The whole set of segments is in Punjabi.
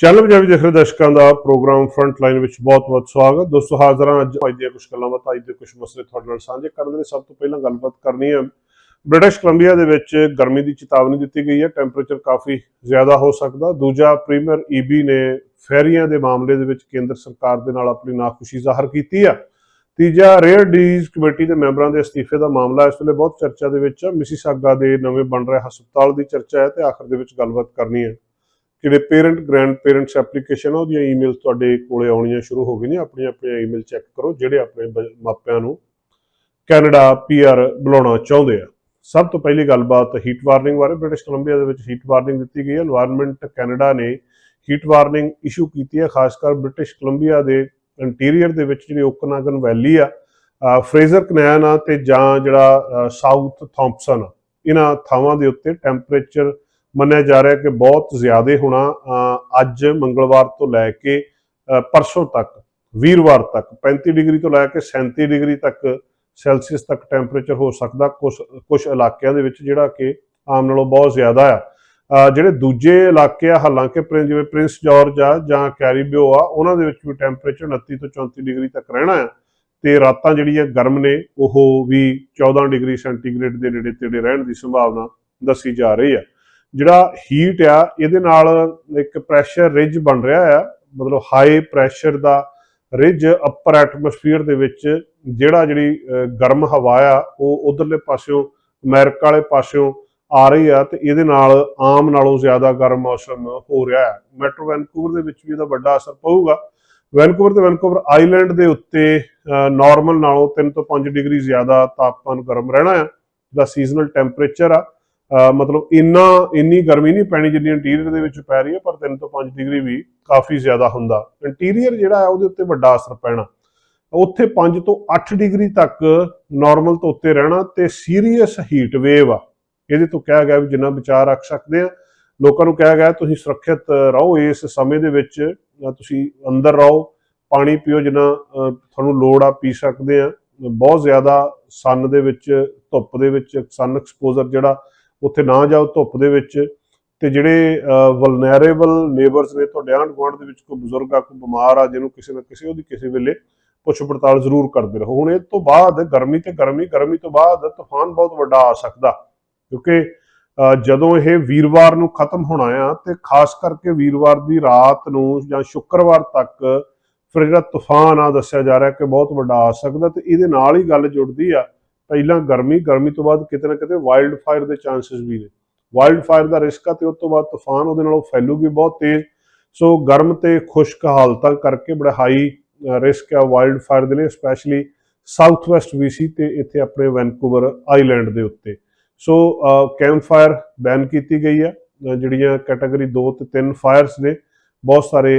ਚੈਨਲ ਪੰਜਾਬੀ ਦੇਖ ਰਹੇ ਦਰਸ਼ਕਾਂ ਦਾ ਪ੍ਰੋਗਰਾਮ ਫਰੰਟ ਲਾਈਨ ਵਿੱਚ ਬਹੁਤ-ਬਹੁਤ ਸਵਾਗਤ। ਦੋਸਤੋ, ਹਾਜ਼ਰ ਹਾਂ ਅੱਜ ਅੱਜ ਦੀਆਂ ਕੁਝ ਗੱਲਾਂ ਬਾਤਾਂ, ਅੱਜ ਦੇ ਕੁਝ ਮਸਲੇ ਤੁਹਾਡੇ ਨਾਲ ਸਾਂਝੇ ਕਰਨ ਦੇ ਲਈ। ਸਭ ਤੋਂ ਪਹਿਲਾਂ ਗੱਲਬਾਤ ਕਰਨੀ ਹੈ ਬ੍ਰਿਟਿਸ਼ ਕੋਲੰਬੀਆ ਦੇ ਵਿੱਚ ਗਰਮੀ ਦੀ ਚੇਤਾਵਨੀ ਦਿੱਤੀ ਗਈ ਹੈ। ਟੈਂਪਰੇਚਰ ਕਾਫੀ ਜ਼ਿਆਦਾ ਹੋ ਸਕਦਾ। ਦੂਜਾ ਪ੍ਰੀਮੀਅਰ ਈਬੀ ਨੇ ਫੈਰੀਆਂ ਦੇ ਮਾਮਲੇ ਦੇ ਵਿੱਚ ਕੇਂਦਰ ਸਰਕਾਰ ਦੇ ਨਾਲ ਆਪਣੀ ਨਾਖੁਸ਼ੀ ਜ਼ਾਹਰ ਕੀਤੀ ਆ। ਤੀਜਾ ਰੇਅਰ ਡਿਜੀਜ਼ ਕਮੇਟੀ ਦੇ ਮੈਂਬਰਾਂ ਦੇ ਅਸਤੀਫੇ ਦਾ ਮਾਮਲਾ ਇਸ ਵੇਲੇ ਬਹੁਤ ਚਰਚਾ ਦੇ ਵਿੱਚ ਹੈ ਮਿਸੀਸਾਗਾ ਦੇ ਨਵੇਂ ਬਣ ਰਹੇ ਹਸਪਤਾਲ ਦੀ ਚਰਚਾ ਹੈ ਤੇ ਆਖਰ ਦੇ ਵਿੱਚ ਗੱਲਬਾਤ ਕਰਨੀ ਹੈ। ਜਿਹੜੇ ਪੇਰੈਂਟ ਗ੍ਰੈਂਡ ਪੇਰੈਂਟਸ ਐਪਲੀਕੇਸ਼ਨ ਆ, ਉਹਦੀਆਂ ਈਮੇਲਸ ਤੁਹਾਡੇ ਕੋਲੇ ਆਉਣੀਆਂ ਸ਼ੁਰੂ ਹੋ ਗਈਆਂ। ਨੇ ਆਪਣੀ ਆਪਣੀ ਈਮੇਲ ਚੈੱਕ ਕਰੋ, ਜਿਹੜੇ ਆਪਣੇ ਮਾਪਿਆਂ ਨੂੰ ਕੈਨੇਡਾ ਪੀਆਰ ਬੁਲਾਉਣਾ ਚਾਹੁੰਦੇ ਆ। ਸਭ ਤੋਂ ਪਹਿਲੀ ਗੱਲਬਾਤ ਹੀਟ ਵਾਰਨਿੰਗ ਬਾਰੇ ਬ੍ਰਿਟਿਸ਼ ਕੋਲੰਬੀਆ ਦੇ ਵਿੱਚ ਹੀਟ ਵਾਰਨਿੰਗ ਦਿੱਤੀ ਗਈ ਹੈ এনवायरमेंट ਕੈਨੇਡਾ ਨੇ ਹੀਟ ਵਾਰਨਿੰਗ ਇਸ਼ੂ ਕੀਤੀ ਹੈ ਖਾਸ ਕਰ ਬ੍ਰਿਟਿਸ਼ ਕੋਲੰਬੀਆ ਦੇ ਇੰਟੀਰੀਅਰ ਦੇ ਵਿੱਚ ਜਿਹੜੀ ਓਕਨਾਗਨ ਵੈਲੀ ਆ। ਫਰੇਜ਼ਰ ਕਨੈਨ ਆ ਤੇ ਜਾਂ ਜਿਹੜਾ ਸਾਊਥ ਥੌਂਪਸਨ ਇਹਨਾਂ ਥਾਵਾਂ ਦੇ ਉੱਤੇ ਟੈਂਪਰੇਚਰ ਮੰਨਿਆ ਜਾ ਰਿਹਾ ਕਿ ਬਹੁਤ ਜ਼ਿਆਦਾ ਹੋਣਾ ਅੱਜ ਮੰਗਲਵਾਰ ਤੋਂ ਲੈ ਕੇ ਪਰਸੋਂ ਤੱਕ, ਵੀਰਵਾਰ ਤੱਕ 35 ਡਿਗਰੀ ਤੋਂ ਲੈ ਕੇ 37 ਡਿਗਰੀ ਤੱਕ ਸੈਲਸੀਅਸ ਤੱਕ ਟੈਂਪਰੇਚਰ ਹੋ ਸਕਦਾ ਕੁਝ ਕੁਝ ਇਲਾਕਿਆਂ ਦੇ ਵਿੱਚ ਜਿਹੜਾ ਕਿ ਆਮ ਨਾਲੋਂ ਬਹੁਤ ਜ਼ਿਆਦਾ ਆ। ਜਿਹੜੇ ਦੂਜੇ ਇਲਾਕੇ ਆ, ਹਾਲਾਂਕਿ ਪ੍ਰਿੰ- ਜਿਵੇਂ ਪ੍ਰਿੰਸ ਜਾਰਜ ਆ ਜਾਂ ਕੈਰੀਬਿਓ ਆ, ਉਹਨਾਂ ਦੇ ਵਿੱਚ ਵੀ ਟੈਂਪਰੇਚਰ 29 ਤੋਂ 34 ਡਿਗਰੀ ਤੱਕ ਰਹਿਣਾ ਆ। ਤੇ ਰਾਤਾਂ ਜਿਹੜੀਆਂ ਗਰਮ ਨੇ, ਉਹ ਵੀ 14 ਡਿਗਰੀ ਸੈਂਟੀਗ੍ਰੇਡ ਦੇ ਨੇੜੇ ਤੇੜੇ ਰਹਿਣ ਦੀ ਸੰਭਾਵਨਾ ਦੱਸੀ ਜਾ ਰਹੀ ਆ। ਜਿਹੜਾ ਹੀਟ ਆ, ਇਹਦੇ ਨਾਲ ਇੱਕ ਪ੍ਰੈਸ਼ਰ ਰਿਜ ਬਣ ਰਿਹਾ ਆ, ਮਤਲਬ ਹਾਈ ਪ੍ਰੈਸ਼ਰ ਦਾ ਰਿਜ ਅਪਰ ਐਟਮੋਸਫੀਅਰ ਦੇ ਵਿੱਚ ਜਿਹੜਾ ਜਿਹੜੀ ਗਰਮ ਹਵਾ ਆ, ਉਹ ਉਧਰਲੇ ਪਾਸਿਓਂ, ਅਮਰੀਕਾ ਵਾਲੇ ਪਾਸਿਓਂ ਆ ਰਹੀ ਆ ਤੇ ਇਹਦੇ ਨਾਲ ਆਮ ਨਾਲੋਂ ਜ਼ਿਆਦਾ ਗਰਮ ਮੌਸਮ ਹੋ ਰਿਹਾ ਹੈ ਮੈਟਰੋ ਵੈਨਕੂਵਰ ਦੇ ਵਿੱਚ ਵੀ ਇਹਦਾ ਵੱਡਾ ਅਸਰ ਪਊਗਾ। ਵੈਨਕੂਵਰ ਤੇ ਵੈਨਕੂਵਰ ਆਈਲੈਂਡ ਦੇ ਉੱਤੇ ਨਾਰਮਲ ਨਾਲੋਂ 3 ਤੋਂ 5 ਡਿਗਰੀ ਜ਼ਿਆਦਾ ਤਾਪਮਾਨ ਗਰਮ ਰਹਿਣਾ ਆ ਦਾ ਸੀਜ਼ਨਲ ਟੈਂਪਰੇਚਰ ਆ। ਮਤਲਬ ਇੰਨਾ, ਇੰਨੀ ਗਰਮੀ ਨਹੀਂ ਪੈਣੀ ਜਿੰਨੀ ਇੰਟੀਰੀਅਰ ਦੇ ਵਿੱਚ ਪੈ ਰਹੀ ਹੈ, ਪਰ 3 ਤੋਂ 5 ਡਿਗਰੀ ਵੀ ਕਾਫੀ ਜ਼ਿਆਦਾ ਹੁੰਦਾ। ਇੰਟੀਰੀਅਰ ਜਿਹੜਾ ਹੈ, ਉਹਦੇ ਉੱਤੇ ਵੱਡਾ ਅਸਰ ਪੈਣਾ। ਉੱਥੇ 5 ਤੋਂ 8 ਡਿਗਰੀ ਤੱਕ ਨਾਰਮਲ ਤੋਂ ਉੱਤੇ ਰਹਿਣਾ ਤੇ ਸੀਰੀਅਸ ਹੀਟ ਵੇਵ ਆ। ਇਹਦੇ ਤੋਂ ਕਿਹਾ ਗਿਆ ਵੀ ਜਿੰਨਾ ਵਿਚਾਰ ਰੱਖ ਸਕਦੇ ਆ। ਲੋਕਾਂ ਨੂੰ ਕਿਹਾ ਗਿਆ, ਤੁਸੀਂ ਸੁਰੱਖਿਅਤ ਰਹੋ, ਇਸ ਸਮੇਂ ਦੇ ਵਿੱਚ ਤੁਸੀਂ ਅੰਦਰ ਰਹੋ, ਪਾਣੀ ਪੀਓ ਜਿੰਨਾ ਤੁਹਾਨੂੰ ਲੋੜ ਆ, ਪੀ ਸਕਦੇ ਆ। ਬਹੁਤ ਜ਼ਿਆਦਾ ਸਨ ਦੇ ਵਿੱਚ, ਧੁੱਪ ਦੇ ਵਿੱਚ ਸਨ ਐਕਸਪੋਜ਼ਰ ਜਿਹੜਾ ਉੱਥੇ ਨਾ ਜਾਓ ਧੁੱਪ ਦੇ ਵਿੱਚ। ਤੇ ਜਿਹੜੇ ਵਲਨਰੇਬਲ ਨੇਬਰਸ ਨੇ ਤੁਹਾਡੇ ਆਂਢ ਗੁਆਂਢ ਦੇ ਵਿੱਚ, ਕੋਈ ਬਜ਼ੁਰਗ ਆ, ਕੋਈ ਬਿਮਾਰ ਆ, ਜਿਹਨੂੰ ਕਿਸੇ ਨਾ ਕਿਸੇ, ਉਹਦੀ ਕਿਸੇ ਵੇਲੇ ਪੁੱਛ ਪੜਤਾਲ ਜ਼ਰੂਰ ਕਰਦੇ ਰਹੋ। ਹੁਣ ਇਹ ਤੋਂ ਬਾਅਦ ਗਰਮੀ ਤੇ ਗਰਮੀ ਗਰਮੀ ਤੋਂ ਬਾਅਦ ਤੂਫਾਨ ਬਹੁਤ ਵੱਡਾ ਆ ਸਕਦਾ। ਕਿਉਂਕਿ ਜਦੋਂ ਇਹ ਵੀਰਵਾਰ ਨੂੰ ਖਤਮ ਹੋਣਾ ਆ, ਤੇ ਖਾਸ ਕਰਕੇ ਵੀਰਵਾਰ ਦੀ ਰਾਤ ਨੂੰ ਜਾਂ ਸ਼ੁੱਕਰਵਾਰ ਤੱਕ ਫਿਰ ਜਿਹੜਾ ਤੂਫਾਨ ਆ, ਦੱਸਿਆ ਜਾ ਰਿਹਾ ਕਿ ਬਹੁਤ ਵੱਡਾ ਆ ਸਕਦਾ। ਤੇ ਇਹਦੇ ਨਾਲ ਹੀ ਗੱਲ ਜੁੜਦੀ ਆ ਪਹਿਲਾਂ ਗਰਮੀ ਗਰਮੀ ਤੋਂ ਬਾਅਦ ਕਿਤੇ ਨਾ ਕਿਤੇ ਵਾਈਲਡ ਫਾਇਰ ਦੇ ਚਾਂਸਸ ਵੀ ਨੇ। ਵਾਈਲਡ ਫਾਇਰ ਦਾ ਰਿਸਕ ਆ ਤੇ ਉਸ ਤੋਂ ਬਾਅਦ ਤੂਫਾਨ ਉਹਦੇ ਨਾਲੋਂ ਫੈਲੂਗੀ ਬਹੁਤ ਤੇਜ਼। ਸੋ ਗਰਮ ਤੇ ਖੁਸ਼ਕ ਹਾਲਤਾਂ ਕਰਕੇ ਬੜਾ ਹਾਈ ਰਿਸਕ ਆ ਵਾਈਲਡ ਫਾਇਰ ਦੇ ਲਈ ਸਪੈਸ਼ਲੀ ਸਾਊਥ ਵੈਸਟ BC ਤੇ ਇੱਥੇ ਆਪਣੇ ਵੈਨਕੂਵਰ ਆਈਲੈਂਡ ਦੇ ਉੱਤੇ। ਸੋ ਕੈਂਪ ਫਾਇਰ ਬੈਨ ਕੀਤੀ ਗਈ ਆ ਜਿਹੜੀਆਂ ਕੈਟਾਗਰੀ 2 ਤੇ 3 ਫਾਇਰਸ ਨੇ, ਬਹੁਤ ਸਾਰੇ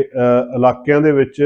ਇਲਾਕਿਆਂ ਦੇ ਵਿੱਚ।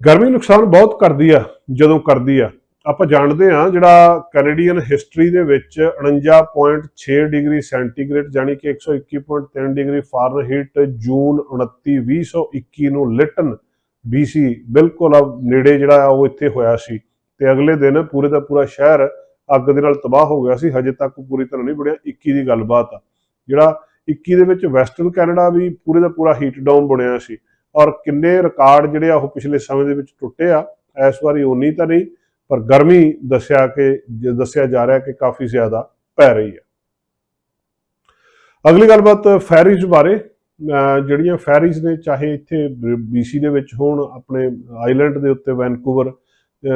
ਗਰਮੀ ਨੁਕਸਾਨ ਬਹੁਤ ਕਰਦੀ ਆ, ਜਦੋਂ ਕਰਦੀ ਆ। ਆਪਾਂ ਜਾਣਦੇ ਹਾਂ ਜਿਹੜਾ ਕੈਨੇਡੀਅਨ ਹਿਸਟਰੀ ਦੇ ਵਿੱਚ 49.6 ਡਿਗਰੀ ਸੈਂਟੀਗ੍ਰੇਡ ਜਾਨੀ ਕਿ 121.3 ਡਿਗਰੀ ਫਾਰਨਹੀਟ ਜੂਨ 29 2021 ਨੂੰ ਲਿਟਨ BC ਬਿਲਕੁਲ ਨੇੜੇ ਜਿਹੜਾ ਆ ਉਹ ਇੱਥੇ ਹੋਇਆ ਸੀ। ਤੇ ਅਗਲੇ ਦਿਨ ਪੂਰੇ ਦਾ ਪੂਰਾ ਸ਼ਹਿਰ ਅੱਗ ਦੇ ਨਾਲ ਤਬਾਹ ਹੋ ਗਿਆ ਸੀ। ਹਜੇ ਤੱਕ ਪੂਰੀ ਤਰ੍ਹਾਂ ਨਹੀਂ ਬਣਿਆ। 21 ਦੀ ਗੱਲਬਾਤ ਆ। ਜਿਹੜਾ 21 ਦੇ ਵਿੱਚ ਵੈਸਟਰਨ ਕੈਨੇਡਾ ਵੀ ਪੂਰੇ ਦਾ ਪੂਰਾ ਹੀਟ ਡਾਊਨ ਬਣਿਆ ਸੀ। ਔਰ ਕਿੰਨੇ ਰਿਕਾਰਡ ਜਿਹੜੇ ਆ ਉਹ ਪਿਛਲੇ ਸਮੇਂ ਦੇ ਵਿੱਚ ਟੁੱਟੇ ਆ। ਇਸ ਵਾਰੀ ਉਨੀ ਤਾਂ ਨਹੀਂ। ਪਰ ਗਰਮੀ ਦੱਸਿਆ ਕਿ ਦੱਸਿਆ ਜਾ ਰਿਹਾ ਕਿ ਕਾਫੀ ਜ਼ਿਆਦਾ ਪੈ ਰਹੀ ਹੈ। ਅਗਲੀ ਗੱਲਬਾਤ ਫੈਰੀਜ਼ ਬਾਰੇ। ਜਿਹੜੀਆਂ ਫੈਰੀਜ਼ ਨੇ, ਚਾਹੇ ਇੱਥੇ BC ਦੇ ਵਿੱਚ ਹੋਣ, ਆਪਣੇ ਆਈਲੈਂਡ ਦੇ ਉੱਤੇ ਵੈਨਕੂਵਰ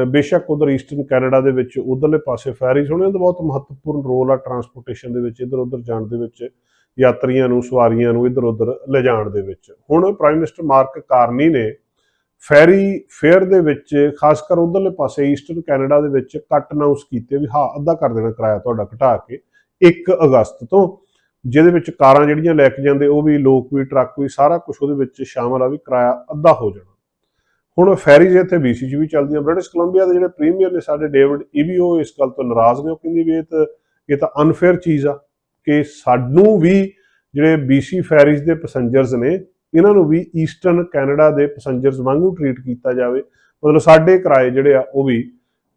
ਬੇਸ਼ੱਕ ਉਧਰ ਈਸਟਰਨ ਕੈਨੇਡਾ ਦੇ ਵਿੱਚ ਉਧਰਲੇ ਪਾਸੇ ਫੈਰੀਜ਼ ਹੋਣ ਇਹਦਾ ਬਹੁਤ ਮਹੱਤਵਪੂਰਨ ਰੋਲ ਆ ਟਰਾਂਸਪੋਰਟੇਸ਼ਨ ਦੇ ਵਿੱਚ, ਇੱਧਰ ਉੱਧਰ ਜਾਣ ਦੇ ਵਿੱਚ, ਯਾਤਰੀਆਂ ਨੂੰ, ਸਵਾਰੀਆਂ ਨੂੰ ਇੱਧਰ ਉੱਧਰ ਲਿਜਾਣ ਦੇ ਵਿੱਚ। ਹੁਣ ਪ੍ਰਾਈਮ ਮਿਨਿਸਟਰ ਮਾਰਕ ਕਾਰਨੀ ਨੇ ਫੈਰੀ ਫੇਅਰ ਦੇ ਵਿੱਚ, ਖਾਸ ਕਰ ਉਧਰਲੇ ਪਾਸੇ ਈਸਟਰਨ ਕੈਨੇਡਾ ਦੇ ਵਿੱਚ ਕੱਟ ਅਨਾਉਂਸ ਕੀਤੇ ਵੀ ਹਾਂ, ਅੱਧਾ ਕਰ ਦੇਣਾ ਕਿਰਾਇਆ ਤੁਹਾਡਾ ਘਟਾ ਕੇ 1 ਅਗਸਤ ਤੋਂ, ਜਿਹਦੇ ਵਿੱਚ ਕਾਰਾਂ ਜਿਹੜੀਆਂ ਲੈ ਕੇ ਜਾਂਦੇ, ਉਹ ਵੀ ਲੋਕ ਵੀ, ਟਰੱਕ ਵੀ, ਸਾਰਾ ਕੁਝ ਉਹਦੇ ਵਿੱਚ ਸ਼ਾਮਲ ਆ ਵੀ ਕਿਰਾਇਆ ਅੱਧਾ ਹੋ ਜਾਣਾ। ਹੁਣ ਫੈਰੀਜ਼ ਇੱਥੇ BC 'ਚ ਵੀ ਚੱਲਦੀਆਂ ਬ੍ਰਿਟਿਸ਼ ਕੋਲੰਬੀਆ ਦੇ ਜਿਹੜੇ ਪ੍ਰੀਮੀਅਰ ਨੇ ਸਾਡੇ ਡੇਵਿਡ ਈਵੀਓ ਇਸ ਗੱਲ ਤੋਂ ਨਾਰਾਜ਼ ਨੇ, ਉਹ ਕਹਿੰਦੀ ਵੀ ਇਹ ਤਾਂ ਇਹ ਤਾਂ ਅਨਫੇਅਰ ਚੀਜ਼ ਆ ਕਿ ਸਾਨੂੰ ਵੀ ਜਿਹੜੇ ਬੀਸੀ ਫੈਰੀਜ਼ ਦੇ ਪੈਸੇਂਜਰਸ ਨੇ ਇਹਨਾਂ ਨੂੰ ਵੀ ਈਸਟਰਨ ਕੈਨੇਡਾ ਦੇ ਪੈਸੇਂਜਰਸ ਵਾਂਗੂ ਟਰੀਟ ਕੀਤਾ ਜਾਵੇ, ਮਤਲਬ ਸਾਡੇ ਕਿਰਾਏ ਜਿਹੜੇ ਆ ਉਹ ਵੀ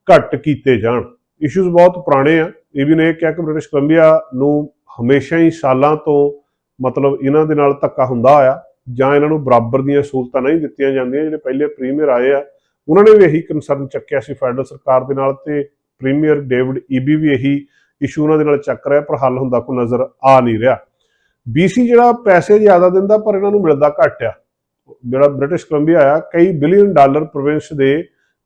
ਘੱਟ ਕੀਤੇ ਜਾਣ। ਇਸ਼ੂਜ਼ ਬਹੁਤ ਪੁਰਾਣੇ ਆ, ਇਹ ਵੀ ਨੇ ਕਿਹਾ ਕਿ ਬ੍ਰਿਟਿਸ਼ ਕੋਲੰਬੀਆ ਨੂੰ ਹਮੇਸ਼ਾ ਹੀ ਸਾਲਾਂ ਤੋਂ ਮਤਲਬ ਇਹਨਾਂ ਦੇ ਨਾਲ ਧੱਕਾ ਹੁੰਦਾ ਆਇਆ, ਜਾਂ ਇਹਨਾਂ ਨੂੰ ਬਰਾਬਰ ਦੀਆਂ ਸਹੂਲਤਾਂ ਨਹੀਂ ਦਿੱਤੀਆਂ ਜਾਂਦੀਆਂ, ਜਿਹੜੇ ਪਹਿਲੇ ਪ੍ਰੀਮੀਅਰ ਆਏ ਆ, ਉਹਨਾਂ ਨੇ ਵੀ ਇਹੀ ਕੰਸਰਨ ਚੱਕਿਆ ਸੀ ਫੈਡਰਲ ਸਰਕਾਰ ਦੇ ਨਾਲ ਤੇ ਪ੍ਰੀਮੀਅਰ ਡੇਵਿਡ ਈਬੀ ਵੀ ਇਹੀ ਇਸ਼ੂ ਉਹਨਾਂ ਦੇ ਨਾਲ ਚੱਕ ਰਿਹਾ, ਪਰ ਹੱਲ ਹੁੰਦਾ ਕੋਈ ਨਜ਼ਰ ਆ ਨਹੀਂ ਰਿਹਾ। BC ਜਿਹੜਾ ਪੈਸੇ ਜ਼ਿਆਦਾ ਦਿੰਦਾ ਪਰ ਇਹਨਾਂ ਨੂੰ ਮਿਲਦਾ ਘੱਟ ਆ। ਜਿਹੜਾ ਬ੍ਰਿਟਿਸ਼ ਕੋਲੰਬੀਆ ਆ, ਕਈ ਬਿਲੀਅਨ ਡਾਲਰ ਪ੍ਰੋਵਿੰਸ ਦੇ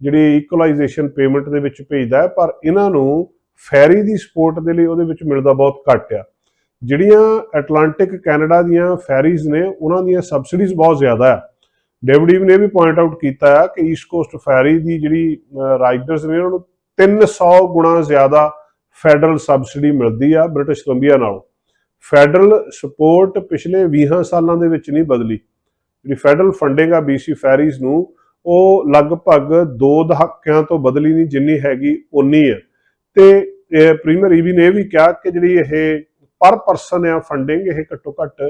ਜਿਹੜੀ ਇਕੁਅਲਾਈਜੇਸ਼ਨ ਪੇਮੈਂਟ ਦੇ ਵਿੱਚ ਭੇਜਦਾ ਹੈ, ਪਰ ਇਹਨਾਂ ਨੂੰ ਫੈਰੀ ਦੀ ਸਪੋਰਟ ਦੇ ਲਈ ਉਹਦੇ ਵਿੱਚ ਮਿਲਦਾ ਬਹੁਤ ਘੱਟ ਆ। ਜਿਹੜੀਆਂ ਐਟਲਾਂਟਿਕ ਕੈਨੇਡਾ ਦੀਆਂ ਫੈਰੀਜ਼ ਨੇ, ਉਹਨਾਂ ਦੀਆਂ ਸਬਸਿਡੀਜ਼ ਬਹੁਤ ਜ਼ਿਆਦਾ ਆ। ਡੇਵਿਡ ਈਵ ਨੇ ਵੀ ਪੁਆਇੰਟ ਆਊਟ ਕੀਤਾ ਆ ਕਿ ਈਸਟ ਕੋਸਟ ਫੈਰੀ ਦੀ ਜਿਹੜੀ ਰਾਈਡਰਸ ਨੇ, ਉਹਨਾਂ ਨੂੰ 300 ਗੁਣਾ ਜ਼ਿਆਦਾ ਫੈਡਰਲ ਸਬਸਿਡੀ ਮਿਲਦੀ ਆ ਬ੍ਰਿਟਿਸ਼ ਕੋਲੰਬੀਆ ਨਾਲੋਂ। ਫੈਡਰਲ ਸਪੋਰਟ ਪਿਛਲੇ 20 ਸਾਲਾਂ ਦੇ ਵਿੱਚ ਨਹੀਂ ਬਦਲੀ। ਜਿਹੜੀ ਫੈਡਰਲ ਫੰਡਿੰਗ ਆ BC ਫੈਰੀਜ਼ ਨੂੰ, ਉਹ ਲਗਭਗ 2 ਦਹਾਕਿਆਂ ਤੋਂ ਬਦਲੀ ਨਹੀਂ, ਜਿੰਨੀ ਹੈਗੀ ਉਨੀ ਹੈ ਤੇ ਪ੍ਰੀਮੀਅਰ ਈਵੀ ਨੇ ਇਹ ਵੀ ਕਿਹਾ ਕਿ ਜਿਹੜੀ ਇਹ ਪਰ ਪਰਸਨ ਆ ਫੰਡਿੰਗ, ਇਹ ਘੱਟੋ ਘੱਟ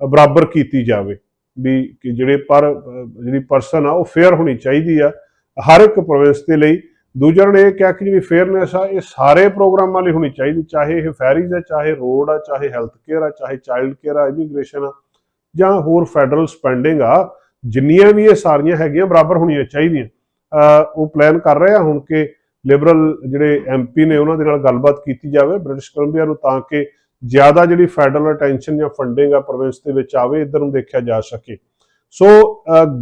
ਬਰਾਬਰ ਕੀਤੀ ਜਾਵੇ। ਵੀ ਕਿ ਜਿਹੜੇ ਪਰ ਜਿਹੜੀ ਪਰਸਨ ਆ, ਉਹ ਫੇਅਰ ਹੋਣੀ ਚਾਹੀਦੀ ਆ ਹਰ ਇੱਕ ਪ੍ਰੋਵਿੰਸ ਦੇ ਲਈ। ਦੂਜਾ ਨੇ ਇਹ ਕਿਹਾ ਕਿ ਜਿਹੜੀ ਫੇਅਰਨੈਸ ਆ, ਇਹ ਸਾਰੇ ਪ੍ਰੋਗਰਾਮਾਂ ਲਈ ਹੋਣੀ ਚਾਹੀਦੀ, ਚਾਹੇ ਇਹ ਫੈਰੀਜ਼ ਆ, ਚਾਹੇ ਰੋਡ ਆ, ਚਾਹੇ ਹੈਲਥ ਕੇਅਰ ਆ, ਚਾਹੇ ਚਾਈਲਡ ਕੇਅਰ ਆ ਇਮੀਗ੍ਰੇਸ਼ਨ ਆ, ਜਾਂ ਹੋਰ ਫੈਡਰਲ ਸਪੈਂਡਿੰਗ ਆ, ਜਿੰਨੀਆਂ ਵੀ ਇਹ ਸਾਰੀਆਂ ਹੈਗੀਆਂ ਬਰਾਬਰ ਹੋਣੀਆਂ ਚਾਹੀਦੀਆਂ। ਉਹ ਪਲਾਨ ਕਰ ਰਹੇ ਆ ਹੁਣ ਕਿ ਲਿਬਰਲ ਜਿਹੜੇ ਐਮਪੀ ਨੇ ਉਹਨਾਂ ਦੇ ਨਾਲ ਗੱਲਬਾਤ ਕੀਤੀ ਜਾਵੇ ਬ੍ਰਿਟਿਸ਼ ਕੋਲੰਬੀਆ ਨੂੰ, ਤਾਂ ਕਿ ਜ਼ਿਆਦਾ ਜਿਹੜੀ ਫੈਡਰਲ ਅਟੈਂਸ਼ਨ ਜਾਂ ਫੰਡਿੰਗ ਆ ਪ੍ਰੋਵਿੰਸ ਦੇ ਵਿੱਚ ਆਵੇ, ਇਧਰ ਨੂੰ ਦੇਖਿਆ ਜਾ ਸਕੇ। ਸੋ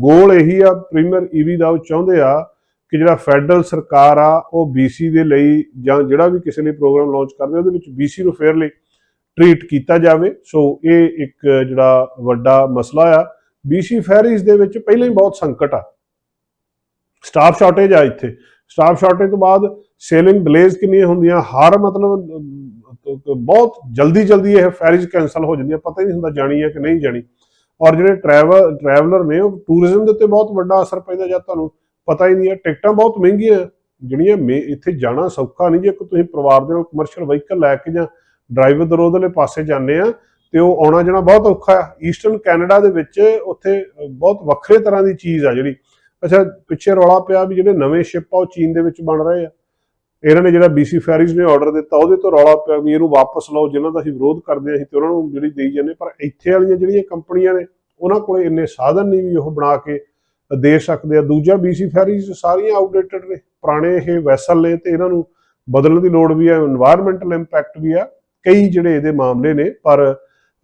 ਗੋਲ ਇਹੀ ਆ ਪ੍ਰੀਮੀਅਰ ਈਵੀ ਦਾ ਉਹ ਚਾਹੁੰਦੇ ਆ ਕਿ ਜਿਹੜਾ ਫੈਡਰਲ ਸਰਕਾਰ ਆ, ਉਹ BC ਦੇ ਲਈ ਜਾਂ ਜਿਹੜਾ ਵੀ ਕਿਸੇ ਲਈ ਪ੍ਰੋਗਰਾਮ ਲਾਂਚ ਕਰਦੇ ਉਹਦੇ ਵਿੱਚ BC ਨੂੰ ਫੇਅਰਲੀ ਟ੍ਰੀਟ ਕੀਤਾ ਜਾਵੇ। ਸੋ ਇਹ ਇੱਕ ਜਿਹੜਾ ਵੱਡਾ ਮਸਲਾ ਆ। BC ਫੈਰੀਜ਼ ਦੇ ਵਿੱਚ ਪਹਿਲਾਂ ਹੀ ਬਹੁਤ ਸੰਕਟ ਆ। ਸਟਾਫ ਸ਼ਾਰਟੇਜ ਆ ਇੱਥੇ। ਸਟਾਫ ਸ਼ਾਰਟੇਜ ਤੋਂ ਬਾਅਦ ਸੇਲਿੰਗ ਡਿਲੇਜ਼ ਕਿੰਨੀਆਂ ਹੁੰਦੀਆਂ, ਹਰ ਮਤਲਬ ਬਹੁਤ ਜਲਦੀ ਜਲਦੀ ਇਹ ਫੈਰੀਜ਼ ਕੈਨਸਲ ਹੋ ਜਾਂਦੀਆਂ। ਪਤਾ ਹੀ ਨਹੀਂ ਹੁੰਦਾ ਜਾਣੀ ਹੈ ਕਿ ਨਹੀਂ ਜਾਣੀ। ਔਰ ਜਿਹੜੇ ਟਰੈਵਲ ਟਰੈਵਲਰ ਨੇ, ਉਹ ਟੂਰਿਜ਼ਮ ਦੇ ਉੱਤੇ ਬਹੁਤ ਵੱਡਾ ਅਸਰ ਪੈਂਦਾ ਜਦ ਤੁਹਾਨੂੰ ਪਤਾ ਹੀ ਨਹੀਂ ਹੈ, ਟਿਕਟਾਂ ਬਹੁਤ ਮਹਿੰਗੀਆਂ ਜਿਹੜੀਆਂ ਇੱਥੇ ਜਾਣਾ ਸੌਖਾ ਨਹੀਂ ਜੇ ਤੁਸੀਂ ਪਰਿਵਾਰ ਦੇ ਨਾਲ ਕਮਰਸ਼ੀਅਲ ਵਹੀਕਲ ਲੈ ਕੇ ਜਾਂ ਡਰਾਈਵਰ ਦਰੋਦਲੇ ਪਾਸੇ ਜਾਂਦੇ ਆ, ਤੇ ਉਹ ਆਉਣਾ ਜਾਣਾ ਬਹੁਤ ਔਖਾ ਆ ਈਸਟਰਨ ਕੈਨੇਡਾ ਦੇ ਵਿੱਚ ਉੱਥੇ ਬਹੁਤ ਵੱਖਰੇ ਤਰ੍ਹਾਂ ਦੀ ਚੀਜ਼ ਆ ਜਿਹੜੀ। ਅੱਛਾ, ਪਿੱਛੇ ਰੌਲਾ ਪਿਆ ਵੀ ਜਿਹੜੇ ਨਵੇਂ ਸ਼ਿਪ ਆ, ਉਹ ਚੀਨ ਦੇ ਵਿੱਚ ਬਣ ਰਹੇ ਆ। ਇਹਨਾਂ ਨੇ ਜਿਹੜਾ BC ਫੈਰੀਜ਼ ਨੇ ਆਰਡਰ ਦਿੱਤਾ, ਉਹਦੇ ਤੋਂ ਰੌਲਾ ਪਿਆ ਵੀ ਇਹਨੂੰ ਵਾਪਸ ਲਓ, ਜਿਨ੍ਹਾਂ ਦਾ ਅਸੀਂ ਵਿਰੋਧ ਕਰਦੇ ਅਸੀਂ ਤੇ ਉਹਨਾਂ ਨੂੰ ਜਿਹੜੀ ਦੇਈ ਜਾਂਦੇ ਪਰ ਇੱਥੇ ਵਾਲੀਆਂ ਜਿਹੜੀਆਂ ਕੰਪਨੀਆਂ ਨੇ, ਉਹਨਾਂ ਕੋਲੇ ਇੰਨੇ ਸਾਧਨ ਨਹੀਂ ਵੀ ਉਹ ਬਣਾ ਕੇ ਦੇ ਸਕਦੇ ਆ। ਦੂਜਾ BC ਫੈਰੀਜ਼ ਸਾਰੀਆਂ ਆਊਟਡੇਟਡ ਨੇ, ਪੁਰਾਣੇ ਇਹ ਵੈਸਲ ਨੇ ਤੇ ਇਹਨਾਂ ਨੂੰ ਬਦਲਣ ਦੀ ਲੋੜ ਵੀ ਹੈ এনवायरमेंटਲ ਇੰਪੈਕਟ ਵੀ ਆ। ਕਈ ਜਿਹੜੇ ਇਹਦੇ ਮਾਮਲੇ ਨੇ, ਪਰ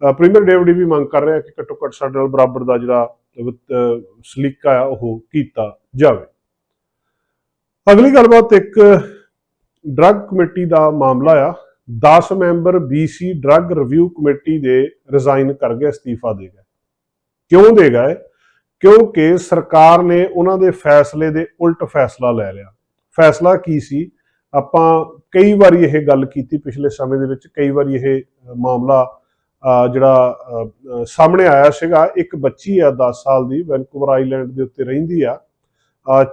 ਪ੍ਰੀਮੀਅਰ ਡੇਵਿਡ ਵੀ ਮੰਗ ਕਰ ਰਿਹਾ ਕਿ ਘੱਟੋ ਘੱਟ ਸਾਡੇ ਨਾਲ ਬਰਾਬਰ ਦਾ ਜਿਹੜਾ ਸਲੀਕਾ ਆ, ਉਹ ਕੀਤਾ ਜਾਵੇ। ਅਗਲੀ ਗੱਲਬਾਤ ਇੱਕ ਡਰੱਗ ਕਮੇਟੀ ਦਾ ਮਾਮਲਾ ਆ। 10 member BC drug review committee ਦੇ ਰਿਜ਼ਾਈਨ ਕਰ ਗਏ, ਅਸਤੀਫਾ ਦੇ ਗਏ। ਕਿਉਂ ਦੇ ਗਏ? ਕਿਉਂਕਿ ਸਰਕਾਰ ਨੇ ਉਹਨਾਂ ਦੇ ਫੈਸਲੇ ਦੇ ਉਲਟ ਫੈਸਲਾ ਲੈ ਲਿਆ। ਫੈਸਲਾ ਕੀ ਸੀ? ਆਪਾਂ ਕਈ ਵਾਰੀ ਇਹ ਗੱਲ ਕੀਤੀ ਪਿਛਲੇ ਸਮੇਂ ਦੇ ਵਿੱਚ, ਕਈ ਵਾਰੀ ਇਹ ਮਾਮਲਾ ਜਿਹੜਾ ਸਾਹਮਣੇ ਆਇਆ ਸੀਗਾ। ਇੱਕ ਬੱਚੀ ਆ 10 ਸਾਲ ਦੀ, ਵੈਨਕੂਵਰ ਆਈਲੈਂਡ ਦੇ ਉੱਤੇ ਰਹਿੰਦੀ ਆ।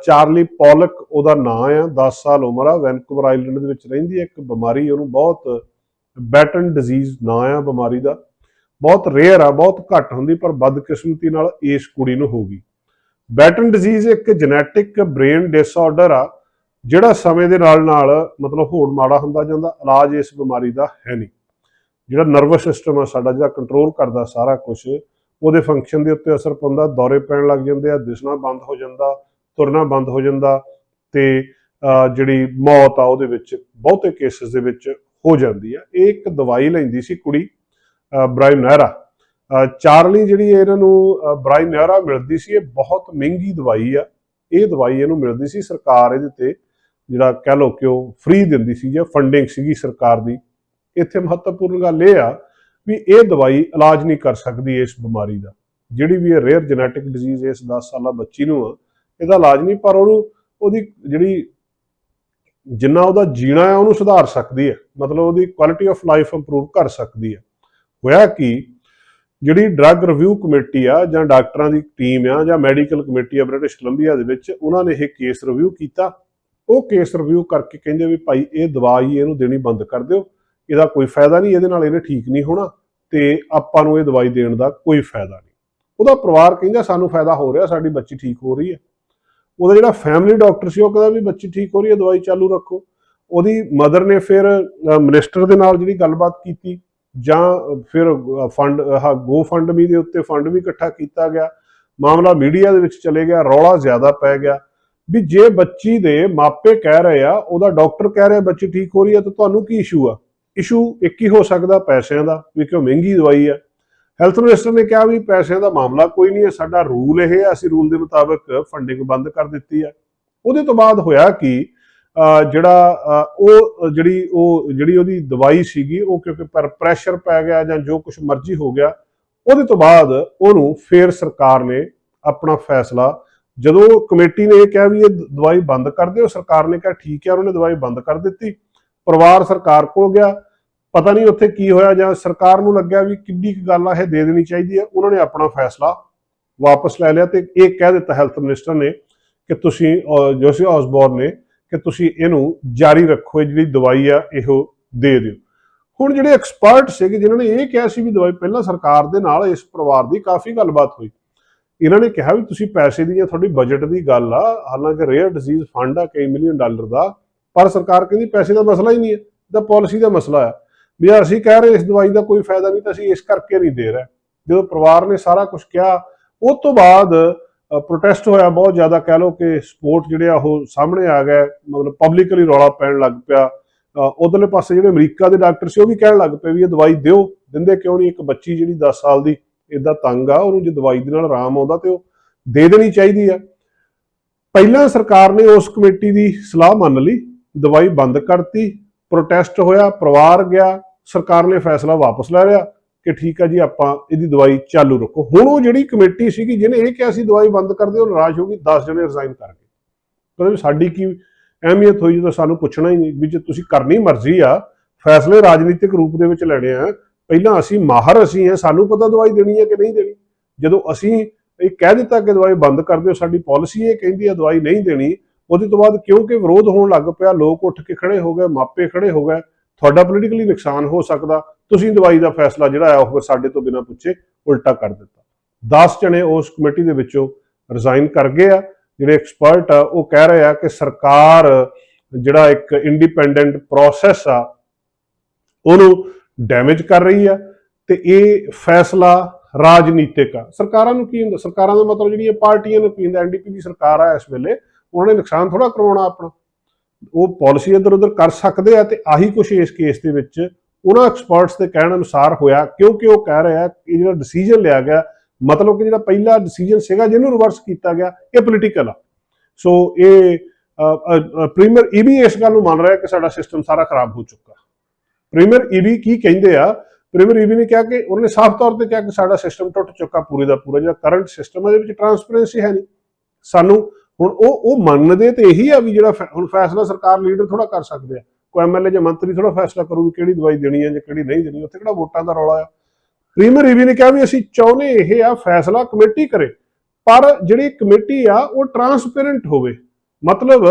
ਚਾਰਲੀ ਪੌਲਕ ਉਹਦਾ ਨਾਂ ਆ 10 ਸਾਲ ਉਮਰ ਆ, ਵੈਨਕੂਵਰ ਆਈਲੈਂਡ ਦੇ ਵਿੱਚ ਰਹਿੰਦੀ ਹੈ ਇੱਕ ਬਿਮਾਰੀ, ਉਹਨੂੰ ਬਹੁਤ ਬੈਟਨ ਡਿਜ਼ੀਜ਼ ਨਾਂ ਆ ਬਿਮਾਰੀ ਦਾ। ਬਹੁਤ ਰੇਅਰ ਆ, ਬਹੁਤ ਘੱਟ ਹੁੰਦੀ, ਪਰ ਬਦਕਿਸਮਤੀ ਨਾਲ ਇਸ ਕੁੜੀ ਨੂੰ ਹੋ ਗਈ ਬੈਟਨ ਡਿਜ਼ੀਜ਼ ਇੱਕ ਜੈਨੇਟਿਕ ਬ੍ਰੇਨ ਡਿਸਆਰਡਰ ਆ, ਜਿਹੜਾ ਸਮੇਂ ਦੇ ਨਾਲ ਨਾਲ ਮਤਲਬ ਹੋਰ ਮਾੜਾ ਹੁੰਦਾ ਜਾਂਦਾ, ਇਲਾਜ ਇਸ ਬਿਮਾਰੀ ਦਾ ਹੈ ਨਹੀਂ। ਜਿਹੜਾ ਨਰਵਸ ਸਿਸਟਮ ਆ, ਸਾਡਾ ਜਿਹੜਾ ਕੰਟਰੋਲ ਕਰਦਾ ਸਾਰਾ ਕੁਝ ਉਹਦੇ ਫੰਕਸ਼ਨ ਦੇ ਉੱਤੇ ਅਸਰ ਪੈਂਦਾ, ਦੌਰੇ ਪੈਣ ਲੱਗ ਜਾਂਦੇ ਆ, ਦਿਸਣਾ ਬੰਦ ਹੋ ਜਾਂਦਾ, ਤੁਰਨਾ ਬੰਦ ਹੋ ਜਾਂਦਾ, ਤੇ ਜਿਹੜੀ ਮੌਤ ਆ, ਉਹਦੇ ਵਿੱਚ ਬਹੁਤੇ ਕੇਸਿਸ ਦੇ ਵਿੱਚ ਹੋ ਜਾਂਦੀ ਆ। ਇਹ ਇੱਕ ਦਵਾਈ ਲੈਂਦੀ ਸੀ ਕੁੜੀ ਬ੍ਰਾਈਨ ਨਹਿਰਾ। ਚਾਰਲੀ ਜਿਹੜੀ ਇਹਨਾਂ ਨੂੰ ਬ੍ਰਾਈਨ ਨਹਿਰਾ ਮਿਲਦੀ ਸੀ। ਇਹ ਬਹੁਤ ਮਹਿੰਗੀ ਦਵਾਈ ਆ। ਇਹ ਦਵਾਈ ਇਹਨੂੰ ਮਿਲਦੀ ਸੀ। ਸਰਕਾਰ ਇਹਦੇ ਤੇ ਜਿਹੜਾ ਕਹਿ ਲੋ ਕਿ ਉਹ ਫ੍ਰੀ ਦਿੰਦੀ ਸੀ, ਜਾਂ ਫੰਡਿੰਗ ਸੀਗੀ ਸਰਕਾਰ ਦੀ। ਇੱਥੇ ਮਹੱਤਵਪੂਰਨ ਗੱਲ ਇਹ ਆ ਵੀ ਇਹ ਦਵਾਈ ਇਲਾਜ ਨਹੀਂ ਕਰ ਸਕਦੀ ਇਸ ਬਿਮਾਰੀ ਦਾ। ਜਿਹੜੀ ਵੀ ਇਹ ਰੇਅਰ ਜੈਨੇਟਿਕ ਡਿਜ਼ੀਜ਼ ਇਸ 10 ਸਾਲਾ ਬੱਚੀ ਨੂੰ ਆ, ਇਹਦਾ ਇਲਾਜ ਨਹੀਂ, ਪਰ ਉਹਨੂੰ ਉਹਦੀ ਜਿਹੜੀ ਜਿੰਨਾ ਉਹਦਾ ਜੀਣਾ ਹੈ ਉਹਨੂੰ ਸੁਧਾਰ ਸਕਦੀ ਹੈ ਮਤਲਬ ਉਹਦੀ ਕੁਆਲਿਟੀ ਆਫ ਲਾਈਫ ਇੰਪਰੂਵ ਕਰ ਸਕਦੀ ਹੈ ਹੋਇਆ ਕਿ? ਜਿਹੜੀ ਡਰੱਗ ਰਿਵਿਊ ਕਮੇਟੀ ਆ ਜਾਂ ਡਾਕਟਰਾਂ ਦੀ ਟੀਮ ਆ ਜਾਂ ਮੈਡੀਕਲ ਕਮੇਟੀ ਆ ਬ੍ਰਿਟਿਸ਼ ਕੋਲੰਬੀਆ ਦੇ ਵਿੱਚ, ਉਹਨਾਂ ਨੇ ਇਹ ਕੇਸ ਰਿਵਿਊ ਕੀਤਾ। ਉਹ ਕੇਸ ਰਿਵਿਊ ਕਰਕੇ ਕਹਿੰਦੇ ਵੀ ਭਾਈ ਇਹ ਦਵਾਈ ਇਹਨੂੰ ਦੇਣੀ ਬੰਦ ਕਰ ਦਿਓ। ਇਹਦਾ ਕੋਈ ਫਾਇਦਾ ਨਹੀਂ, ਇਹਦੇ ਨਾਲ ਇਹਨੇ ਠੀਕ ਨਹੀਂ ਹੋਣਾ ਤੇ ਆਪਾਂ ਨੂੰ ਇਹ ਦਵਾਈ ਦੇਣ ਦਾ ਕੋਈ ਫਾਇਦਾ ਨਹੀਂ। ਉਹਦਾ ਪਰਿਵਾਰ ਕਹਿੰਦਾ ਸਾਨੂੰ ਫਾਇਦਾ ਹੋ ਰਿਹਾ, ਸਾਡੀ ਬੱਚੀ ਠੀਕ ਹੋ ਰਹੀ ਹੈ। ਉਹਦਾ ਜਿਹੜਾ ਫੈਮਿਲੀ ਡਾਕਟਰ ਸੀ, ਉਹ ਕਹਿੰਦਾ ਵੀ ਬੱਚੀ ਠੀਕ ਹੋ ਰਹੀ ਹੈ, ਦਵਾਈ ਚਾਲੂ ਰੱਖੋ। ਉਹਦੀ ਮਦਰ ਨੇ ਫਿਰ ਮਿਨਿਸਟਰ ਦੇ ਨਾਲ ਜਿਹੜੀ ਗੱਲਬਾਤ ਕੀਤੀ। ਜਾਂ ਫਿਰ ਫੰਡ ਆਹ ਗੋ ਫੰਡ ਵੀ ਦੇ ਉੱਤੇ ਫੰਡ ਵੀ ਇਕੱਠਾ ਕੀਤਾ ਗਿਆ। ਮਾਮਲਾ ਮੀਡੀਆ ਦੇ ਵਿੱਚ ਚਲੇ ਗਿਆ, ਰੌਲਾ ਜ਼ਿਆਦਾ ਪੈ ਗਿਆ। ਵੀ ਜੇ ਬੱਚੀ ਦੇ ਮਾਪੇ ਕਹਿ ਰਹੇ ਆ, ਉਹਦਾ ਡਾਕਟਰ ਕਹਿ ਰਿਹਾ ਬੱਚੀ ਠੀਕ ਹੋ ਰਹੀ ਆ, ਤਾਂ ਤੁਹਾਨੂੰ ਕੀ ਇਸ਼ੂ ਆ? ਇਸ਼ੂ ਇੱਕ ਹੀ ਹੋ ਸਕਦਾ ਪੈਸਿਆਂ ਦਾ, ਵੀ ਕਿਉਂ ਮਹਿੰਗੀ ਦਵਾਈ ਆ। ਹੈਲਥ ਮਿਨਿਸਟਰ ਨੇ ਕਿਹਾ ਵੀ ਪੈਸਿਆਂ ਦਾ ਮਾਮਲਾ ਕੋਈ ਨਹੀਂ ਹੈ, ਸਾਡਾ ਰੂਲ ਇਹ ਹੈ ਅਸੀਂ ਰੂਲ ਦੇ ਮੁਤਾਬਕ ਫੰਡਿੰਗ ਬੰਦ ਕਰ ਦਿੱਤੀ ਹੈ ਉਹਦੇ ਤੋਂ ਬਾਅਦ ਹੋਇਆ ਕਿ? ਜਿਹੜਾ ਉਹ ਜਿਹੜੀ ਉਹ, ਜਿਹੜੀ ਉਹਦੀ ਦਵਾਈ ਸੀਗੀ, ਉਹ ਕਿਉਂਕਿ ਪਰ ਪ੍ਰੈਸ਼ਰ ਪੈ ਗਿਆ ਜਾਂ ਜੋ ਕੁਝ ਮਰਜ਼ੀ ਹੋ ਗਿਆ, ਉਹਦੇ ਤੋਂ ਬਾਅਦ ਉਹਨੂੰ ਫੇਰ ਸਰਕਾਰ ਨੇ ਆਪਣਾ ਫੈਸਲਾ, ਜਦੋਂ ਕਮੇਟੀ ਨੇ ਇਹ ਕਿਹਾ ਵੀ ਇਹ ਦਵਾਈ ਬੰਦ ਕਰ ਦਿਓ, ਸਰਕਾਰ ਨੇ ਕਿਹਾ ਠੀਕ ਹੈ ਉਹਨਾਂ ਨੇ ਦਵਾਈ ਬੰਦ ਕਰ ਦਿੱਤੀ, ਪਰਿਵਾਰ ਸਰਕਾਰ ਕੋਲ ਗਿਆ, ਪਤਾ ਨਹੀਂ ਉੱਥੇ ਕੀ ਹੋਇਆ ਜਾਂ ਸਰਕਾਰ ਨੂੰ ਲੱਗਿਆ ਵੀ ਕਿੰਨੀ ਕੁ ਗੱਲ ਆ, ਇਹ ਦੇ ਦੇਣੀ ਚਾਹੀਦੀ ਹੈ, ਉਹਨਾਂ ਨੇ ਆਪਣਾ ਫੈਸਲਾ ਵਾਪਸ ਲੈ ਲਿਆ ਤੇ ਇਹ ਕਹਿ ਦਿੱਤਾ ਹੈਲਥ ਮਿਨਿਸਟਰ ਨੇ ਕਿ ਤੁਸੀਂ ਜੋਸੀ ਆਸਬੋਰਨ ਨੇ ਕਿ ਤੁਸੀਂ ਇਹਨੂੰ ਜਾਰੀ ਰੱਖੋ, ਇਹ ਜਿਹੜੀ ਦਵਾਈ ਆ, ਇਹੋ ਦੇ ਦਿਓ। ਹੁਣ ਜਿਹੜੇ ਐਕਸਪਰਟ ਸੀਗੇ, ਜਿਨ੍ਹਾਂ ਨੇ ਇਹ ਕਿਹਾ ਸੀ ਵੀ ਦਵਾਈ ਪਹਿਲਾਂ ਸਰਕਾਰ ਦੇ ਨਾਲ ਇਸ ਪਰਿਵਾਰ ਦੀ ਕਾਫੀ ਗੱਲਬਾਤ ਹੋਈ। ਇਹਨਾਂ ਨੇ ਕਿਹਾ ਵੀ ਤੁਸੀਂ ਪੈਸੇ ਦੀ ਜਾਂ ਤੁਹਾਡੀ ਬਜਟ ਦੀ ਗੱਲ ਆ, ਹਾਲਾਂਕਿ ਰੇਅਰ ਡਿਜ਼ੀਜ਼ ਫੰਡ ਆ, ਕਈ ਮਿਲੀਅਨ ਡਾਲਰ ਦਾ, ਪਰ ਸਰਕਾਰ ਕਹਿੰਦੀ ਪੈਸੇ ਦਾ ਮਸਲਾ ਹੀ ਨਹੀਂ ਹੈ ਤਾਂ ਪਾਲਿਸੀ ਦਾ ਮਸਲਾ ਆ। ਵੀ ਯਾਰ ਅਸੀਂ ਕਹਿ ਰਹੇ ਇਸ ਦਵਾਈ ਦਾ ਕੋਈ ਫਾਇਦਾ ਨਹੀਂ, ਤਾਂ ਅਸੀਂ ਇਸ ਕਰਕੇ ਨਹੀਂ ਦੇ ਰਹੇ। ਜਦੋਂ ਪਰਿਵਾਰ ਨੇ ਸਾਰਾ ਕੁਝ ਕਿਹਾ, ਉਸ ਤੋਂ ਬਾਅਦ ਪ੍ਰੋਟੈਸਟ ਹੋਇਆ, ਬਹੁਤ ਜ਼ਿਆਦਾ ਕਹਿ ਲਓ ਕਿ ਸਪੋਰਟ ਜਿਹੜੇ ਆ ਉਹ ਸਾਹਮਣੇ ਆ ਗਏ, ਮਤਲਬ ਪਬਲਿਕਲੀ ਰੌਲਾ ਪੈਣ ਲੱਗ ਪਿਆ। ਉਧਰਲੇ ਪਾਸੇ ਜਿਹੜੇ ਅਮਰੀਕਾ ਦੇ ਡਾਕਟਰ ਸੀ, ਉਹ ਵੀ ਕਹਿਣ ਲੱਗ ਪਏ ਵੀ ਇਹ ਦਵਾਈ ਦਿਓ, ਦਿੰਦੇ ਕਿਉਂ ਨਹੀਂ? ਇੱਕ ਬੱਚੀ ਜਿਹੜੀ 10 ਸਾਲ ਦੀ ਇਦਾਂ ਤੰਗ ਆ, ਉਹਨੂੰ ਜੇ ਦਵਾਈ ਦੇ ਨਾਲ ਆਰਾਮ ਆਉਂਦਾ ਤੇ ਉਹ ਦੇ ਦੇਣੀ ਚਾਹੀਦੀ ਆ। ਪਹਿਲਾਂ ਸਰਕਾਰ ਨੇ ਉਸ ਕਮੇਟੀ ਦੀ ਸਲਾਹ ਮੰਨ ਲਈ, ਦਵਾਈ ਬੰਦ ਕਰਤੀ ਪ੍ਰੋਟੈਸਟ ਹੋਇਆ, ਪਰਿਵਾਰ ਗਿਆ, ਸਰਕਾਰ ਨੇ ਫੈਸਲਾ ਵਾਪਸ ਲੈ ਲਿਆ। ਕਿ ਠੀਕ ਆ ਜੀ, ਆਪਾਂ ਇਹਦੀ ਦਵਾਈ ਚਾਲੂ ਰੱਖੋ। ਹੁਣ ਉਹ ਜਿਹੜੀ ਕਮੇਟੀ ਸੀਗੀ, ਜਿਹਨੇ ਇਹ ਕਿਹਾ ਸੀ ਦਵਾਈ ਬੰਦ ਕਰ ਦਿਓ ਨਾਰਾਜ਼ ਹੋ ਗਈ 10 ਜਣੇ ਰਿਜ਼ਾਈਨ ਕਰ ਗਏ। ਕਹਿੰਦੇ ਵੀ ਸਾਡੀ ਕੀ ਅਹਿਮੀਅਤ ਹੋਈ ਜਦੋਂ ਸਾਨੂੰ ਪੁੱਛਣਾ ਹੀ ਨਹੀਂ ਵੀ ਜੇ ਤੁਸੀਂ ਕਰਨੀ ਮਰਜ਼ੀ ਆ, ਫੈਸਲੇ ਰਾਜਨੀਤਿਕ ਰੂਪ ਦੇ ਵਿੱਚ ਲੈਣੇ ਆ, ਪਹਿਲਾਂ ਅਸੀਂ ਮਾਹਰ ਅਸੀਂ ਆ, ਸਾਨੂੰ ਪਤਾ ਦਵਾਈ ਦੇਣੀ ਹੈ ਕਿ ਨਹੀਂ ਦੇਣੀ। ਜਦੋਂ ਅਸੀਂ ਇਹ ਕਹਿ ਦਿੱਤਾ ਕਿ ਦਵਾਈ ਬੰਦ ਕਰ ਦਿਓ, ਸਾਡੀ ਪਾਲਿਸੀ ਇਹ ਕਹਿੰਦੀ ਆ ਦਵਾਈ ਨਹੀਂ ਦੇਣੀ, ਉਹਦੇ ਤੋਂ ਬਾਅਦ ਕਿਉਂਕਿ ਵਿਰੋਧ ਹੋਣ ਲੱਗ ਪਿਆ, ਲੋਕ ਉੱਠ ਕੇ ਖੜੇ ਹੋ ਗਏ, ਮਾਪੇ ਖੜੇ ਹੋ ਗਏ, ਤੁਹਾਡਾ ਪੋਲੀਟੀਕਲੀ ਨੁਕਸਾਨ ਹੋ ਸਕਦਾ ਤੁਸੀਂ ਦਵਾਈ ਦਾ ਫੈਸਲਾ ਜਿਹੜਾ ਆ ਉਹ ਫਿਰ ਸਾਡੇ ਤੋਂ ਬਿਨਾਂ ਪੁੱਛੇ ਉਲਟਾ ਕਰ ਦਿੱਤਾ। 10 ਜਣੇ ਉਸ ਕਮੇਟੀ ਦੇ ਵਿੱਚੋਂ ਰਿਜ਼ਾਈਨ ਕਰ ਗਏ ਆ। ਜਿਹੜੇ ਐਕਸਪਰਟ ਆ, ਉਹ ਕਹਿ ਰਹੇ ਆ ਕਿ ਸਰਕਾਰ ਜਿਹੜਾ ਇੱਕ ਇੰਡੀਪੈਂਡੈਂਟ ਪ੍ਰੋਸੈਸ ਆ, ਉਹਨੂੰ ਡੈਮੇਜ ਕਰ ਰਹੀ ਆ ਤੇ ਇਹ ਫੈਸਲਾ ਰਾਜਨੀਤਿਕ ਆ। ਸਰਕਾਰਾਂ ਨੂੰ ਕੀ ਹੁੰਦਾ? ਸਰਕਾਰਾਂ ਦਾ ਮਤਲਬ ਜਿਹੜੀਆਂ ਪਾਰਟੀਆਂ ਨੂੰ ਕੀ ਹੁੰਦਾ? ਐਨਡੀਪੀ ਦੀ ਸਰਕਾਰ ਆ ਇਸ ਵੇਲੇ, ਉਹਨਾਂ ਨੇ ਨੁਕਸਾਨ ਥੋੜਾ ਕਰਵਾਉਣਾ ਆਪਣਾ। ਉਹ ਪਾਲਿਸੀ ਇੱਧਰ ਉੱਧਰ ਕਰ ਸਕਦੇ ਆ ਤੇ ਆਹੀ ਕੁਝ ਇਸ ਕੇਸ ਦੇ ਵਿੱਚ ਉਹਨਾਂ ਐਕਸਪਰਟਸ ਦੇ ਕਹਿਣ ਅਨੁਸਾਰ ਹੋਇਆ, ਕਿਉਂਕਿ ਉਹ ਕਹਿ ਰਿਹਾ ਕਿ ਜਿਹੜਾ ਡਿਸੀਜਨ ਲਿਆ ਗਿਆ, ਮਤਲਬ ਕਿ ਜਿਹੜਾ ਪਹਿਲਾ ਡਿਸੀਜਨ ਸੀਗਾ ਜਿਹਨੂੰ ਰਿਵਰਸ ਕੀਤਾ ਗਿਆ, ਇਹ ਪੋਲੀਟੀਕਲ ਆ। ਸੋ ਇਹ ਪ੍ਰੀਮੀਅਰ ਈਬੀ ਇਸ ਗੱਲ ਨੂੰ ਮੰਨ ਰਿਹਾ ਕਿ ਸਾਡਾ ਸਿਸਟਮ ਸਾਰਾ ਖਰਾਬ ਹੋ ਚੁੱਕਾ। ਪ੍ਰੀਮੀਅਰ ਈਬੀ ਕੀ ਕਹਿੰਦੇ ਆ? ਪ੍ਰੀਮੀਅਰ ਈਬੀ ਨੇ ਕਿਹਾ ਕਿ ਉਹਨੇ ਸਾਫ਼ ਤੌਰ ਤੇ ਕਿਹਾ ਕਿ ਸਾਡਾ ਸਿਸਟਮ ਟੁੱਟ ਚੁੱਕਾ ਪੂਰੇ ਦਾ ਪੂਰਾ, ਜਿਹੜਾ ਕਰੰਟ ਸਿਸਟਮ ਹੈ ਦੇ ਵਿੱਚ ਟਰਾਂਸਪੇਰੈਂਸੀ ਹੈ ਨਹੀਂ। ਸਾਨੂੰ ਹੁਣ ਉਹ ਉਹ ਮੰਨਦੇ ਤੇ ਇਹੀ ਆ ਵੀ ਜਿਹੜਾ ਫੈ- ਹੁਣ ਫੈਸਲਾ ਸਰਕਾਰ ਲੀਡਰ ਥੋੜਾ ਕਰ ਸਕਦੇ ਆ। ਕੋਈ ਐਮਐਲਏ ਜਾਂ ਮੰਤਰੀ ਥੋੜਾ ਫੈਸਲਾ ਕਰੂ ਵੀ ਕਿਹੜੀ ਦਵਾਈ ਦੇਣੀ ਹੈ ਜਾਂ ਕਿਹੜੀ ਨਹੀਂ ਦੇਣੀ, ਉੱਥੇ ਕਿਹੜਾ ਵੋਟਾਂ ਦਾ ਰੌਲਾ ਆ। ਪ੍ਰੀਮੀਅਰ ਈਬੀ ਨੇ ਕਿਹਾ ਵੀ ਅਸੀਂ ਚਾਹੁੰਦੇ ਇਹ ਆ ਫੈਸਲਾ ਕਮੇਟੀ ਕਰੇ, ਪਰ ਜਿਹੜੀ ਕਮੇਟੀ ਆ ਉਹ ਟਰਾਂਸਪੇਰੈਂਟ ਹੋਵੇ। ਮਤਲਬ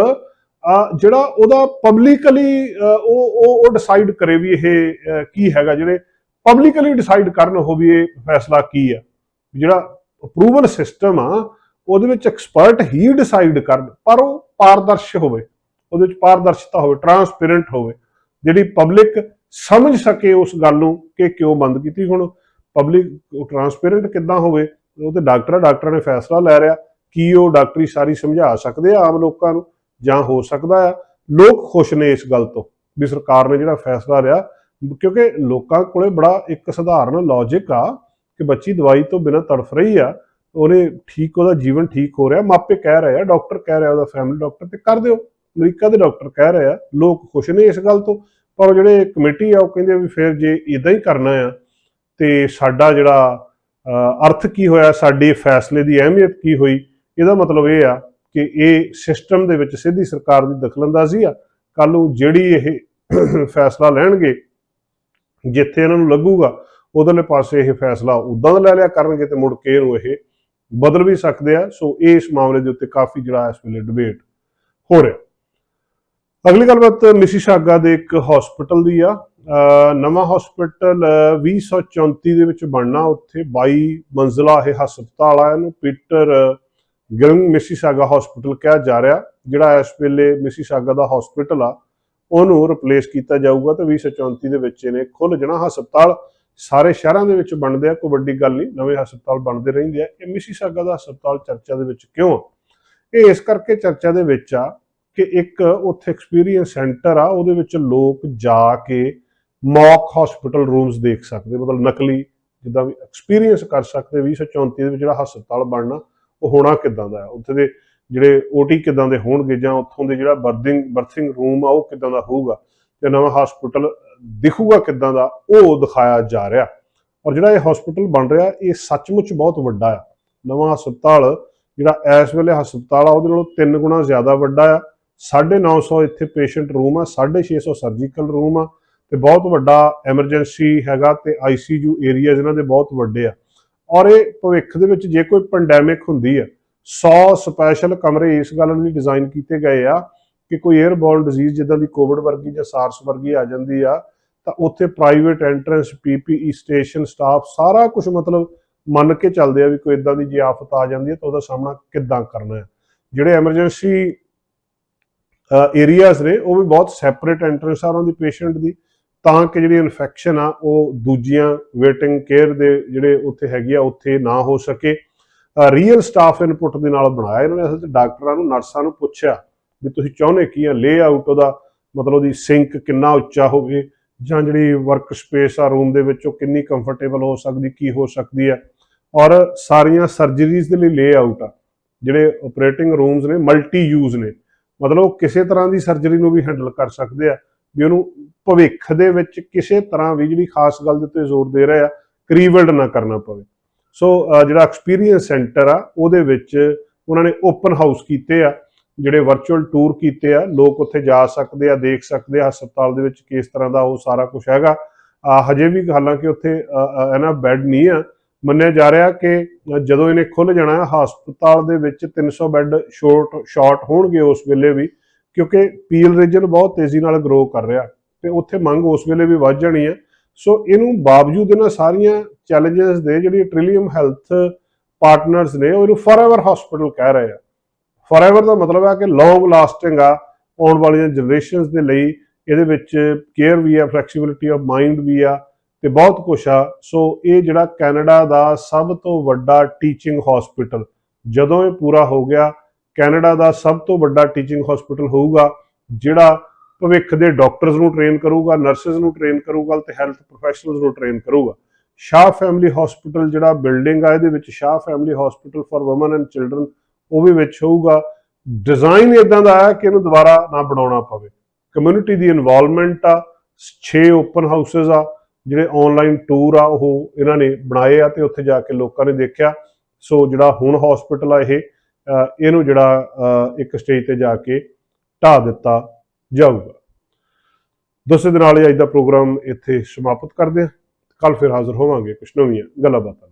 ਜਿਹੜਾ ਉਹਦਾ ਪਬਲਿਕਲੀ ਉਹ ਉਹ ਉਹ ਡਿਸਾਈਡ ਕਰੇ ਵੀ ਇਹ ਕੀ ਹੈਗਾ, ਜਿਹੜੇ ਪਬਲਿਕਲੀ ਡਿਸਾਈਡ ਕਰਨ ਉਹ ਵੀ ਇਹ ਫੈਸਲਾ ਕੀ ਆ। ਜਿਹੜਾ ਅਪਰੂਵਲ ਸਿਸਟਮ ਆ, ਉਹਦੇ ਵਿੱਚ ਐਕਸਪਰਟ ਹੀ ਡਿਸਾਈਡ ਕਰਨ, ਪਰ ਉਹ ਪਾਰਦਰਸ਼ ਹੋਵੇ। ਉਹਦੇ ਵਿੱਚ ਪਾਰਦਰਸ਼ਤਾ ਹੋਵੇ ਟਰਾਂਸਪੇਰੈਂਟ ਹੋਵੇ, ਜਿਹੜੀ ਪਬਲਿਕ ਸਮਝ ਸਕੇ ਉਸ ਗੱਲ ਨੂੰ ਕਿ ਕਿਉਂ ਬੰਦ ਕੀਤੀ। ਹੁਣ ਪਬਲਿਕ ਟਰਾਂਸਪੇਰੈਂਟ ਕਿੱਦਾਂ ਹੋਵੇ, ਉਹ ਤੇ ਡਾਕਟਰ, ਡਾਕਟਰਾਂ ਨੇ ਫੈਸਲਾ ਲੈ ਰਿਹਾ ਕੀ ਉਹ ਡਾਕਟਰੀ ਸਾਰੀ ਸਮਝਾ ਸਕਦੇ ਆ ਆਮ ਲੋਕਾਂ ਨੂੰ ਜਾਂ ਹੋ ਸਕਦਾ ਆ। ਲੋਕ ਖੁਸ਼ ਨੇ ਇਸ ਗੱਲ ਤੋਂ ਵੀ ਸਰਕਾਰ ਨੇ ਜਿਹੜਾ ਫੈਸਲਾ ਲਿਆ, ਕਿਉਂਕਿ ਲੋਕਾਂ ਕੋਲੇ ਬੜਾ ਇੱਕ ਸਧਾਰਨ ਲੌਜੀਕ ਆ ਕਿ ਬੱਚੀ ਦਵਾਈ ਤੋਂ ਬਿਨਾਂ ਤੜਫ ਰਹੀ ਆ, ਉਹਨੇ ਠੀਕ, ਉਹਦਾ ਜੀਵਨ ਠੀਕ ਹੋ ਰਿਹਾ, ਮਾਪੇ ਕਹਿ ਰਹੇ ਆ, ਡਾਕਟਰ ਕਹਿ ਰਿਹਾ, ਉਹਦਾ ਫੈਮਿਲੀ ਡਾਕਟਰ ਤੇ ਕਰ ਦਿਓ। ਅਮਰੀਕਾ ਦੇ ਡਾਕਟਰ ਕਹਿ ਰਹੇ ਆ, ਲੋਕ ਖੁਸ਼ ਨੇ ਇਸ ਗੱਲ ਤੋਂ, ਪਰ ਉਹ ਜਿਹੜੇ ਕਮੇਟੀ ਆ, ਉਹ ਕਹਿੰਦੇ ਵੀ ਫਿਰ ਜੇ ਇਦਾਂ ਹੀ ਕਰਨਾ ਆ, ਤੇ ਸਾਡਾ ਜਿਹੜਾ ਅਰਥ ਕੀ ਹੋਇਆ, ਸਾਡੇ ਫੈਸਲੇ ਦੀ ਅਹਿਮੀਅਤ ਕੀ ਹੋਈ, ਇਹਦਾ ਮਤਲਬ ਇਹ ਆ ਕਿ ਇਹ ਸਿਸਟਮ ਦੇ ਵਿੱਚ ਸਿੱਧੀ ਸਰਕਾਰ ਦੀ ਦਖਲਅੰਦਾਜ਼ੀ ਆ ਕੱਲ ਨੂੰ ਜਿਹੜੀ ਇਹ ਫੈਸਲਾ ਲੈਣਗੇ, ਜਿੱਥੇ ਇਹਨਾਂ ਨੂੰ ਲੱਗੂਗਾ, ਉਧਰਲੇ ਪਾਸੇ ਇਹ ਫੈਸਲਾ ਉਦਾਂ ਦਾ ਲੈ ਲਿਆ ਕਰਨਗੇ ਤੇ ਮੁੜ ਕੇ ਇਹਨੂੰ ਇਹ ਬਦਲ ਵੀ ਸਕਦੇ ਆ, ਸੋ ਇਹ ਇਸ ਮਾਮਲੇ ਦੇ ਉੱਤੇ ਕਾਫੀ ਜਿਹੜਾ ਇਸ ਵੇਲੇ ਡਿਬੇਟ ਹੋ ਰਿਹਾ। ਅਗਲੀ ਗੱਲਬਾਤ ਮਿਸੀਸਾਗਾ ਦੇ ਇੱਕ ਹਸਪੀਟਲ ਦੀ ਆ। ਅਹ ਨਵਾਂ ਹਸਪੀਟਲ 2034 ਦੇ ਵਿੱਚ ਬਣਨਾ ਉੱਥੇ। 22 ਮੰਜ਼ਲਾ ਇਹ ਹਸਪਤਾਲ ਆ ਇਹਨੂੰ। ਪੀਟਰ ਗਿਲੰਗ ਮਿਸੀਸਾਗਾ ਹਸਪੀਟਲ ਕਿਹਾ ਜਾ ਰਿਹਾ, ਜਿਹੜਾ ਇਸ ਵੇਲੇ ਮਿਸੀਸਾਗਾ ਦਾ ਹਸਪੀਟਲ ਆ, ਉਹਨੂੰ ਰਿਪਲੇਸ ਕੀਤਾ ਜਾਊਗਾ ਤੇ 2034 ਦੇ ਵਿੱਚ ਇਹਨੇ ਖੁੱਲ ਜਾਣਾ ਹਸਪਤਾਲ। ਸਾਰੇ ਸ਼ਹਿਰਾਂ ਦੇ ਵਿੱਚ ਬਣਦੇ ਆ, ਕੋਈ ਵੱਡੀ ਗੱਲ ਨਹੀਂ, ਨਵੇਂ ਹਸਪਤਾਲ ਬਣਦੇ ਰਹਿੰਦੇ ਆ। ਇਹ ਮਿਸੀਸਾਗਾ ਦਾ ਹਸਪਤਾਲ ਚਰਚਾ ਦੇ ਵਿੱਚ ਕਿਉਂ ਆ? ਇਹ ਇਸ ਕਰਕੇ ਚਰਚਾ ਦੇ ਵਿੱਚ ਆ ਕਿ ਇੱਕ ਉੱਥੇ ਐਕਸਪੀਰੀਅੰਸ ਸੈਂਟਰ ਆ, ਉਹਦੇ ਵਿੱਚ ਲੋਕ ਜਾ ਕੇ ਮੌਕ ਹਸਪੀਟਲ ਰੂਮਸ ਦੇਖ ਸਕਦੇ, ਮਤਲਬ ਨਕਲੀ ਜਿੱਦਾਂ ਵੀ ਐਕਸਪੀਰੀਅੰਸ ਕਰ ਸਕਦੇ 2034 ਦੇ ਵਿੱਚ ਜਿਹੜਾ ਹਸਪਤਾਲ ਬਣਨਾ, ਉਹ ਹੋਣਾ ਕਿੱਦਾਂ ਦਾ ਹੈ? ਉੱਥੇ ਦੇ ਜਿਹੜੇ ਓਟੀ ਕਿੱਦਾਂ ਦੇ ਹੋਣਗੇ ਜਾਂ ਉੱਥੋਂ ਦੇ ਜਿਹੜਾ ਬਰਥਿੰਗ ਬਰਥਿੰਗ ਰੂਮ ਆ, ਉਹ ਕਿੱਦਾਂ ਦਾ ਹੋਊਗਾ? ਤੇ ਨਵਾਂ ਹਸਪੀਟਲ ਦਿਖੂਗਾ ਕਿੱਦਾਂ ਦਾ? ਉਹ ਦਿਖਾਇਆ ਜਾ ਰਿਹਾ। ਔਰ ਜਿਹੜਾ ਇਹ ਹਸਪੀਟਲ ਬਣ ਰਿਹਾ, ਇਹ ਸੱਚਮੁੱਚ ਬਹੁਤ ਵੱਡਾ ਆ। ਨਵਾਂ ਹਸਪਤਾਲ ਜਿਹੜਾ ਇਸ ਵੇਲੇ ਹਸਪਤਾਲ ਆ, ਉਹਦੇ ਨਾਲੋਂ 3 ਗੁਣਾ ਜ਼ਿਆਦਾ ਵੱਡਾ ਆ। 950 ਇੱਥੇ ਪੇਸ਼ੈਂਟ ਰੂਮ ਆ 650 ਸਰਜੀਕਲ ਰੂਮ ਆ ਤੇ ਬਹੁਤ ਵੱਡਾ ਐਮਰਜੈਂਸੀ ਹੈਗਾ ਤੇ ਆਈਸੀਯੂ ਏਰੀਆ ਇਹਨਾਂ ਦੇ ਬਹੁਤ ਵੱਡੇ ਆ। ਔਰ ਇਹ ਭਵਿੱਖ ਦੇ ਵਿੱਚ ਜੇ ਕੋਈ ਪੈਂਡੈਮਿਕ ਹੁੰਦੀ ਆ 100 ਸਪੈਸ਼ਲ ਕਮਰੇ ਇਸ ਗੱਲ ਲਈ ਡਿਜ਼ਾਈਨ ਕੀਤੇ ਗਏ ਆ ਕਿ ਕੋਈ 에ਅਰਬੋਰਨ ਡਿਜ਼ੀਜ਼ ਜਿੱਦਾਂ ਦੀ ਕੋਵਿਡ ਵਰਗੀ ਜਾਂ ਸਾਰਸ ਵਰਗੀ ਆ ਜਾਂਦੀ ਆ, ਤਾਂ ਉੱਥੇ private entrance PPE station staff ਸਾਰਾ ਕੁਝ ਮਤਲਬ ਮੰਨ ਕੇ ਚੱਲਦੇ ਆ ਵੀ ਕੋਈ ਇਦਾਂ ਦੀ ਜੇ ਆਫਤ ਆ ਜਾਂਦੀ ਹੈ ਤਾਂ ਉਹਦਾ ਸਾਹਮਣਾ ਕਿੱਦਾਂ ਕਰਨਾ ਹੈ ਜਿਹੜੇ ਐਮਰਜੈਂਸੀ ਏਰੀਆਜ਼ ਨੇ, ਉਹ ਵੀ ਬਹੁਤ ਸੈਪਰੇਟ ਐਂਟਰੈਂਸ ਆ ਉਹਨਾਂ ਦੀ ਪੇਸ਼ੈਂਟ ਦੀ। ਤਾਂ ਕਿ ਜਿਹੜੀ ਇਨਫੈਕਸ਼ਨ ਆ, ਉਹ ਦੂਜੀਆਂ ਵੇਟਿੰਗ ਕੇਅਰ ਦੇ ਜਿਹੜੇ ਉੱਥੇ ਹੈਗੀ ਆ, ਉੱਥੇ ਨਾ ਹੋ ਸਕੇ। ਰੀਅਲ ਸਟਾਫ ਇਨਪੁਟ ਦੇ ਨਾਲ ਬਣਾਇਆ ਇਹਨਾਂ ਨੇ। ਅਸਲ 'ਚ ਡਾਕਟਰਾਂ ਨੂੰ, ਨਰਸਾਂ ਨੂੰ ਪੁੱਛਿਆ ਵੀ ਤੁਸੀਂ ਚਾਹੁੰਦੇ ਕੀ ਆ? ਲੇ ਆਊਟ ਉਹਦਾ ਮਤਲਬ ਉਹਦੀ ਸਿੰਕ ਕਿੰਨਾ ਉੱਚਾ ਹੋਵੇ ਜਾਂ ਜਿਹੜੀ ਵਰਕ ਸਪੇਸ ਆ ਰੂਮ ਦੇ ਵਿੱਚ ਉਹ ਕਿੰਨੀ ਕੰਫਰਟੇਬਲ ਹੋ ਸਕਦੀ, ਕੀ ਹੋ ਸਕਦੀ ਹੈ ਔਰ ਸਾਰੀਆਂ ਸਰਜਰੀਜ਼ ਦੇ ਲਈ ਲੇ ਆਊਟ ਆ। ਜਿਹੜੇ ਆਪਰੇਟਿੰਗ ਰੂਮਸ ਨੇ ਮਲਟੀ ਯੂਜ਼ ਨੇ। ਮਤਲਬ ਉਹ ਕਿਸੇ ਤਰ੍ਹਾਂ ਦੀ ਸਰਜਰੀ ਨੂੰ ਵੀ ਹੈਂਡਲ ਕਰ ਸਕਦੇ ਆ, ਵੀ ਉਹਨੂੰ ਭਵਿੱਖ ਦੇ ਵਿੱਚ ਕਿਸੇ ਤਰ੍ਹਾਂ ਵੀ ਜਿਹੜੀ ਖਾਸ ਗੱਲ ਦੇ ਉੱਤੇ ਜ਼ੋਰ ਦੇ ਰਹੇ ਆ ਕਰੀਵਲਡ ਨਾ ਕਰਨਾ ਪਵੇ। ਸੋ ਜਿਹੜਾ ਐਕਸਪੀਰੀਅੰਸ ਸੈਂਟਰ ਆ, ਉਹਦੇ ਵਿੱਚ ਉਹਨਾਂ ਨੇ ਓਪਨ ਹਾਊਸ ਕੀਤੇ ਆ, ਜਿਹੜੇ ਵਰਚੁਅਲ ਟੂਰ ਕੀਤੇ ਆ, ਲੋਕ ਉੱਥੇ ਜਾ ਸਕਦੇ ਆ, ਦੇਖ ਸਕਦੇ ਆ, ਹਸਪਤਾਲ ਦੇ ਵਿੱਚ ਕਿਸ ਤਰ੍ਹਾਂ ਦਾ ਉਹ ਸਾਰਾ ਕੁਝ ਹੈਗਾ। ਹਜੇ ਵੀ ਹਾਲਾਂਕਿ ਉੱਥੇ ਇਹਨਾਂ ਬੈੱਡ ਨਹੀਂ ਆ ਮੰਨਿਆ ਜਾ ਰਿਹਾ ਕਿ ਜਦੋਂ ਇਹਨੇ ਖੁੱਲ ਜਾਣਾ, ਹਸਪਤਾਲ ਦੇ ਵਿੱਚ 300 ਬੈੱਡ ਸ਼ੋਰਟ ਸ਼ਾਰਟ ਹੋਣਗੇ ਉਸ ਵੇਲੇ ਵੀ, ਕਿਉਂਕਿ ਪੀਲ ਰੀਜਨ ਬਹੁਤ ਤੇਜ਼ੀ ਨਾਲ ਗਰੋ ਕਰ ਰਿਹਾ ਤੇ ਉੱਥੇ ਮੰਗ ਉਸ ਵੇਲੇ ਵੀ ਵੱਧ ਜਾਣੀ ਹੈ। ਸੋ ਇਹਨੂੰ ਬਾਵਜੂਦ ਇਹਨਾਂ ਸਾਰੀਆਂ ਚੈਲੰਜਸ ਦੇ ਜਿਹੜੀ ਟ੍ਰਿਲੀਅਮ ਹੈਲਥ ਪਾਰਟਨਰਸ ਨੇ, ਉਹ ਇਹਨੂੰ ਫੋਰਐਵਰ ਹਸਪੀਟਲ ਕਹਿ ਰਹੇ ਆ। ਫੋਰਐਵਰ ਦਾ ਮਤਲਬ ਹੈ ਕਿ ਲੌਂਗ ਲਾਸਟਿੰਗ ਆ, ਆਉਣ ਵਾਲੀਆਂ ਜਨਰੇਸ਼ਨਸ ਦੇ ਲਈ ਇਹਦੇ ਵਿੱਚ ਕੇਅਰ ਵੀ ਆ ਫਲੈਕਸੀਬਿਲਿਟੀ ਆਫ ਮਾਈਂਡ ਵੀ ਆ ਤੇ ਬਹੁਤ ਕੁਛ ਆ। ਸੋ ਇਹ ਜਿਹੜਾ ਕੈਨੇਡਾ ਦਾ ਸਭ ਤੋਂ ਵੱਡਾ ਟੀਚਿੰਗ ਹਸਪੀਟਲ ਜਦੋਂ ਇਹ ਪੂਰਾ ਹੋ ਗਿਆ, ਕੈਨੇਡਾ ਦਾ ਸਭ ਤੋਂ ਵੱਡਾ ਟੀਚਿੰਗ ਹਸਪੀਟਲ ਹੋਊਗਾ, ਜਿਹੜਾ ਭਵਿੱਖ ਦੇ ਡਾਕਟਰਸ ਨੂੰ ਟ੍ਰੇਨ ਕਰੂਗਾ ਨਰਸਸ ਨੂੰ ਟ੍ਰੇਨ ਕਰੂਗਾ ਤੇ ਹੈਲਥ ਪ੍ਰੋਫੈਸ਼ਨਲਸ ਨੂੰ ਟ੍ਰੇਨ ਕਰੂਗਾ। ਸ਼ਾਹ ਫੈਮਿਲੀ ਹਸਪੀਟਲ ਜਿਹੜਾ ਬਿਲਡਿੰਗ ਆ, ਇਹਦੇ ਵਿੱਚ Shah family hospital for women and children ਉਹ ਵੀ ਵਿੱਚ ਹੋਊਗਾ। ਡਿਜ਼ਾਈਨ ਇਦਾਂ ਦਾ ਆ ਕਿ ਇਹਨੂੰ ਦੁਬਾਰਾ ਨਾ ਬਣਾਉਣਾ ਪਵੇ। ਕਮਿਊਨਿਟੀ ਦੀ ਇਨਵੋਲਵਮੈਂਟ ਆ 6 ਓਪਨ ਹਾਊਸਸ ਆ ਜਿਹੜੇ ਆਨਲਾਈਨ ਟੂਰ ਆ, ਉਹ ਇਹਨਾਂ ਨੇ ਬਣਾਏ ਆ ਤੇ ਉੱਥੇ ਜਾ ਕੇ ਲੋਕਾਂ ਨੇ ਦੇਖਿਆ। ਸੋ ਜਿਹੜਾ ਹੁਣ ਹਸਪੀਟਲ ਆ ਇਹ ਇਹਨੂੰ ਜਿਹੜਾ, ਅਹ, ਇੱਕ ਸਟੇਜ ਤੇ ਜਾ ਕੇ ਢਾ ਦਿੱਤਾ ਜਾਊਗਾ। ਦੋਸਤੋ ਦੇ ਨਾਲ ਹੀ ਅੱਜ ਦਾ ਪ੍ਰੋਗਰਾਮ ਇੱਥੇ ਸਮਾਪਤ ਕਰਦੇ ਹਾਂ। ਕੱਲ ਫਿਰ ਹਾਜ਼ਰ ਹੋਵਾਂਗੇ ਕੁਝ ਨਵੀਆਂ ਗੱਲਾਂ ਬਾਤਾਂ